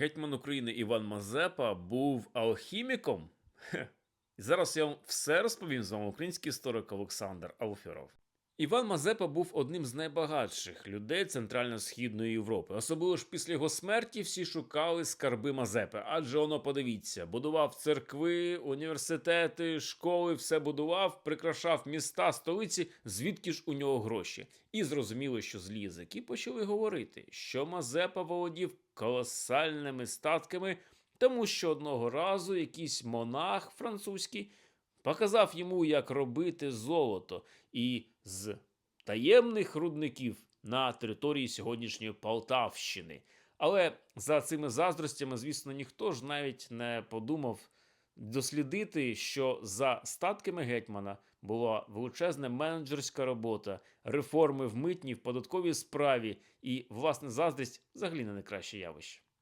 гетьман України Іван Мазепа був алхіміком? Зараз я вам все розповім з вами український історик Олександр Алферов. Іван Мазепа був одним з найбагатших людей Центрально-Східної Європи. Особливо ж після його смерті всі шукали скарби Мазепи. Адже воно, подивіться, будував церкви, університети, школи, все будував, прикрашав міста, столиці, звідки ж у нього гроші. І зрозуміло, що злі язики почали говорити, що Мазепа володів колосальними статками, тому що одного разу якийсь монах французький показав йому, як робити золото, і з таємних рудників на території сьогоднішньої Полтавщини. Але за цими заздростями, звісно, ніхто ж навіть не подумав дослідити, що за статками гетьмана була величезна менеджерська робота, реформи в митній, в податковій справі, і власне заздрість взагалі не найкраще явище.